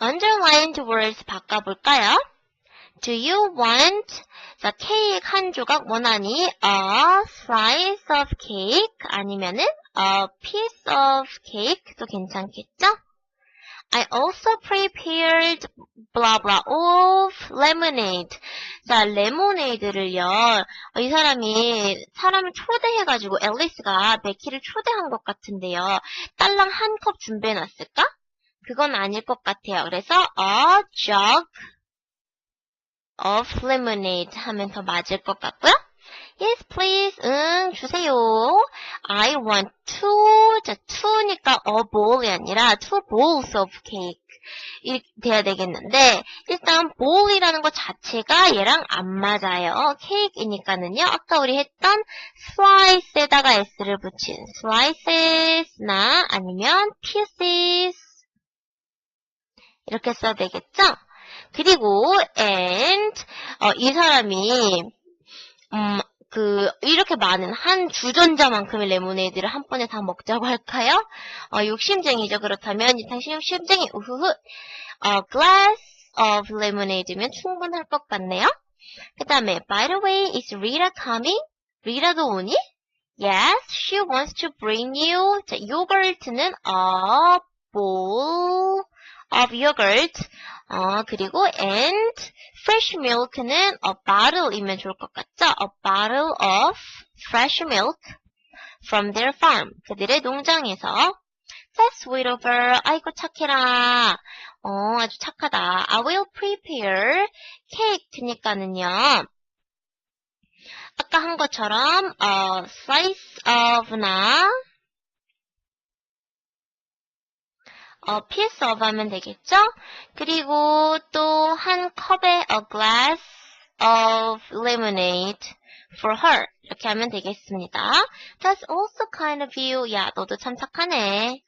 underlined words 바꿔볼까요? Do you want 자, 케이크 한 조각 원하니 a slice of cake 아니면은 a piece of cake도 괜찮겠죠? I also prepared blah blah of lemonade. 자, 레모네이드를요. 어, 이 사람이 사람을 초대해가지고 앨리스가 베키를 초대한 것 같은데요. 딸랑 한 컵 준비해놨을까? 그건 아닐 것 같아요. 그래서 a jug of lemonade 하면 더 맞을 것 같고요. Yes, please. 응, 주세요. I want two. 자, two니까 a bowl이 아니라 two bowls of cake. 이렇게 돼야 되겠는데, 일단 bowl이라는 것 자체가 얘랑 안 맞아요. 케이크이니까는요. 아까 우리 했던 slice에다가 s를 붙인 slices나 아니면 pieces. 이렇게 써야 되겠죠? 그리고 and 어, 이 사람이 음, 그 이렇게 많은 한 주전자만큼의 레모네이드를 한 번에 다 먹자고 할까요? 어, 욕심쟁이죠. 그렇다면 이 당신 욕심쟁이 우후후 어, glass of lemonade면 충분할 것 같네요. 그 다음에 by the way, is Rita coming? 리라도 오니? Yes, she wants to bring you. 자, 요거트는 a bowl of yogurt. 어, 그리고 and fresh milk는 a bottle이면 좋을 것 같죠? A bottle of fresh milk from their farm. 그들의 농장에서. That's sweet of her. 아이고 착해라. 어, 아주 착하다. I will prepare cake니까는요. 아까 한 것처럼 a slice of나 어, piece of 하면 되겠죠? 그리고 또 한 컵에 a glass of lemonade for her. 이렇게 하면 되겠습니다. That's also kind of you. 야, 너도 참 착하네.